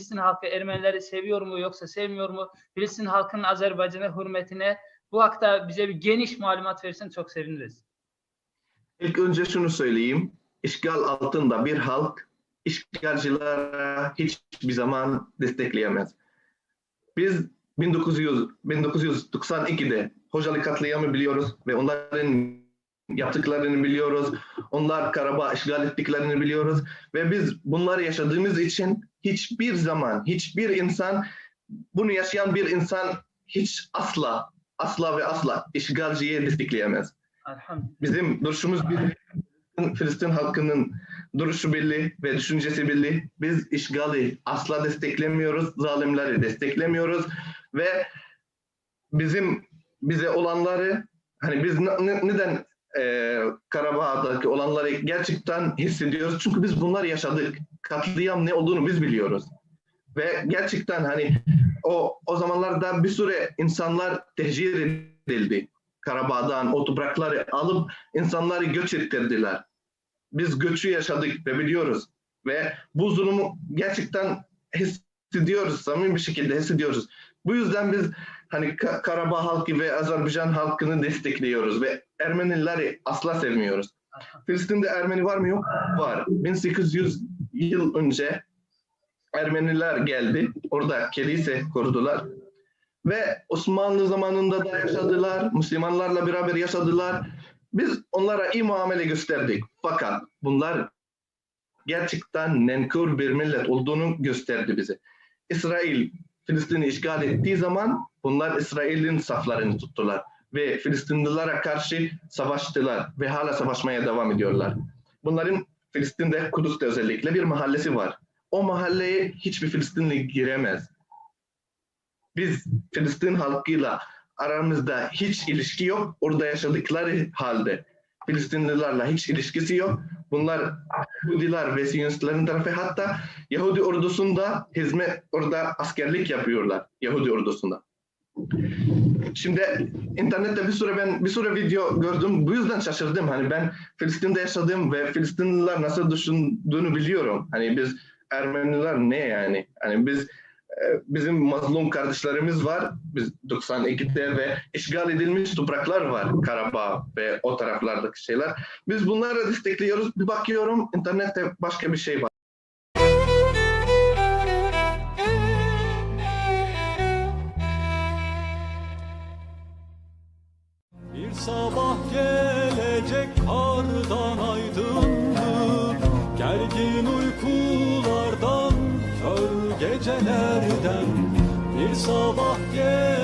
Filistin halkı Ermenileri seviyor mu yoksa sevmiyor mu? Filistin halkının Azerbaycan'a hürmetine bu hakta bize bir geniş malumat verirsen çok seviniriz. İlk önce şunu söyleyeyim. İşgal altında bir halk işgalcilere hiçbir zaman destekleyemez. Biz 1900, 1992'de Hocalı katliamı biliyoruz ve onların yaptıklarını biliyoruz. Onlar Karabağ işgal ettiklerini biliyoruz ve biz bunları yaşadığımız için hiçbir zaman hiçbir insan bunu yaşayan bir insan hiç asla asla ve asla işgalciye destekleyemez. Bizim duruşumuz bir Filistin halkının duruşu belli ve düşüncesi belli. Biz işgali asla desteklemiyoruz, zalimleri desteklemiyoruz ve bizim bize olanları hani biz ne- ne- neden e, Karabağ'daki olanları gerçekten hissediyoruz çünkü biz bunlar yaşadık. Katliam ne olduğunu biz biliyoruz. Ve gerçekten hani o o zamanlarda bir süre insanlar tehcir edildi. Karabağ'dan o toprakları alıp insanları göç ettirdiler. Biz göçü yaşadık ve biliyoruz. Ve bu zulümü gerçekten hissediyoruz, samimi bir şekilde hissediyoruz. Bu yüzden biz hani Ka- Karabağ halkı ve Azerbaycan halkını destekliyoruz ve Ermenileri asla sevmiyoruz. Filistin'de Ermeni var mı yok? Var. 1800 yıl önce Ermeniler geldi. Orada kilise kurdular. Ve Osmanlı zamanında da yaşadılar. Müslümanlarla beraber yaşadılar. Biz onlara iyi muamele gösterdik. Fakat bunlar gerçekten nenkör bir millet olduğunu gösterdi bize. İsrail Filistin'i işgal ettiği zaman bunlar İsrail'in saflarını tuttular ve Filistinlilere karşı savaştılar ve hala savaşmaya devam ediyorlar. Bunların Filistin'de Kudüs'te özellikle bir mahallesi var. O mahalleye hiçbir Filistinli giremez. Biz Filistin halkıyla aramızda hiç ilişki yok. Orada yaşadıkları halde Filistinlilerle hiç ilişkisi yok. Bunlar Yahudiler ve Siyonistlerin tarafı hatta Yahudi ordusunda hizmet orada askerlik yapıyorlar Yahudi ordusunda. Şimdi internette bir süre ben bir süre video gördüm. Bu yüzden şaşırdım. Hani ben Filistin'de yaşadım ve Filistinliler nasıl düşündüğünü biliyorum. Hani biz Ermeniler ne yani? Hani biz bizim mazlum kardeşlerimiz var. Biz 92'de ve işgal edilmiş topraklar var Karabağ ve o taraflardaki şeyler. Biz bunları destekliyoruz. Bir bakıyorum internette başka bir şey var. Bir sabah gelecek kardan Bir sabah aydınlık